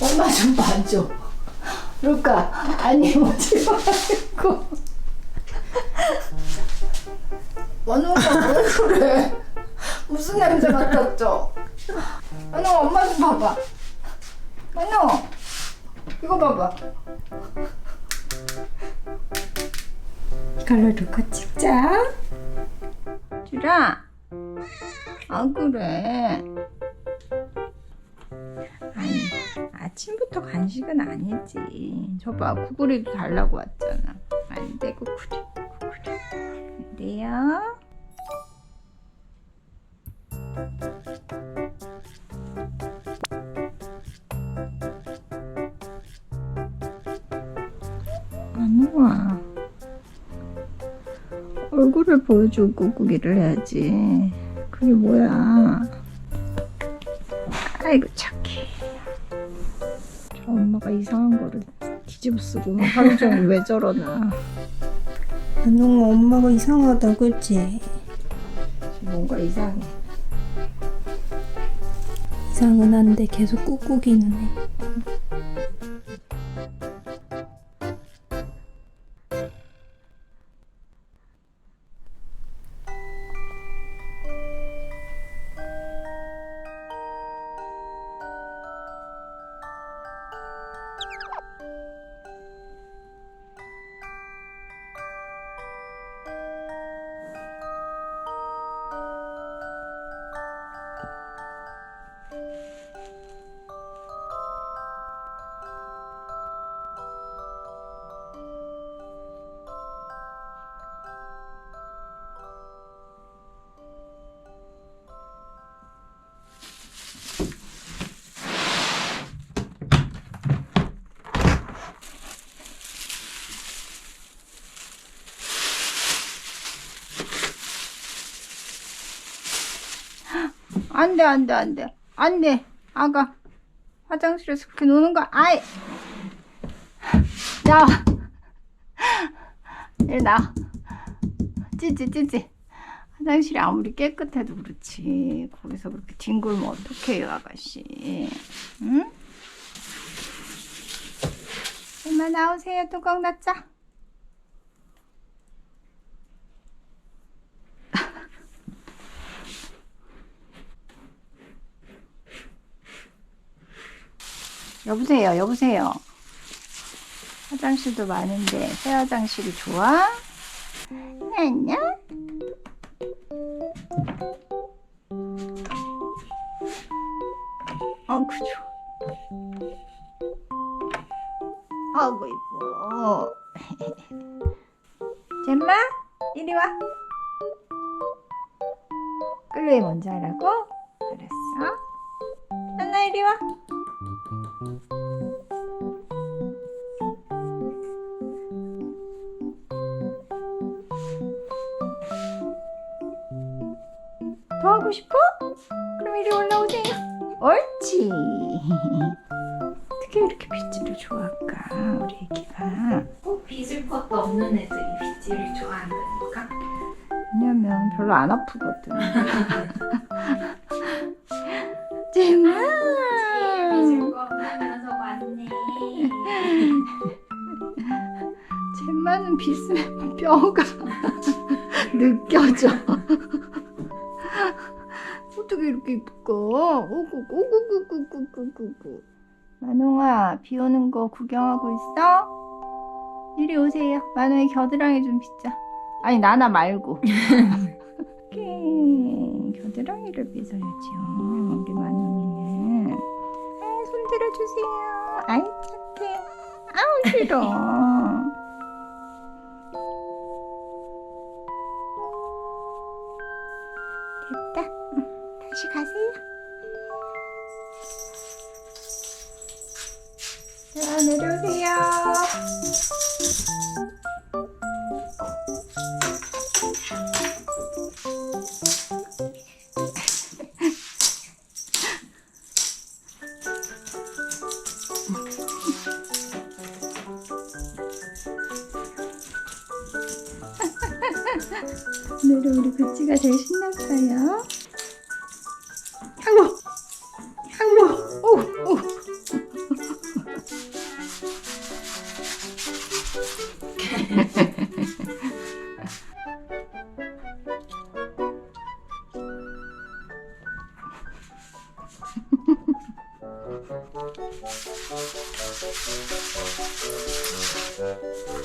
엄마 좀 봐줘. 루카, 아니, 오지 말고. 원우가 왜 그래? 무슨 냄새 맡았죠? 원우 엄마 좀 봐봐. 원우, 이거 봐봐. 이걸로 루카 찍자. 주라. 아 그래. 아침부터 간식은 아니지. 저봐 구구리도 달라고 왔잖아. 안돼 구구리 구구리. 안 돼요. 안 와. 얼굴을 보여주고 구구리를 해야지. 그게 뭐야? 아이고 착해. 저 엄마가 이상한 거를 뒤집어 쓰고 하루 종일 왜 저러나. 안홍아 엄마가 이상하다 그치? 뭔가 이상해. 이상은 한데 계속 꾹꾹이는 해 안돼 안돼 안돼. 안돼. 아가. 화장실에서 그렇게 노는 거 아이. 나와 일 나와 찌찌 찌찌. 화장실이 아무리 깨끗해도 그렇지. 거기서 그렇게 뒹굴면 어떡해요 아가씨. 응? 엄마 나오세요. 뚜껑 닫자 여보세요, 여보세요. 화장실도 많은데 새 화장실이 좋아? 안녕. 어, 그죠. 아이고 이뻐. 잼마, 이리 와. 끌레이 먼저 하라고? 알았어. 하나 이리 와. 더 하고 싶어? 그럼 이리 올라오세요. 옳지. 어떻게 이렇게 빗질을 좋아할까, 우리 애기가. 꼭 빚을 것도 없는 애들이 빗질을 좋아한다니까? 왜냐면 별로 안 아프거든. 잼마. 빚을 거 없으면서 왔네 잼마는 빗으면 뼈가 느껴져. 이렇게 이쁠까? 오구 오구 구구구구구구. 만홍아, 비 오는 거 구경하고 있어? 이리 오세요. 만홍이 겨드랑이 좀 빗자. 아니 나나 말고. 오케이. 겨드랑이를 빗어야지요. 우리 만홍이는. 아, 손 들어주세요. 아이 착해. 아우 싫어. 자, 내려오세요. 오늘은 우리 구찌가 제일 신났어요. フフフフ。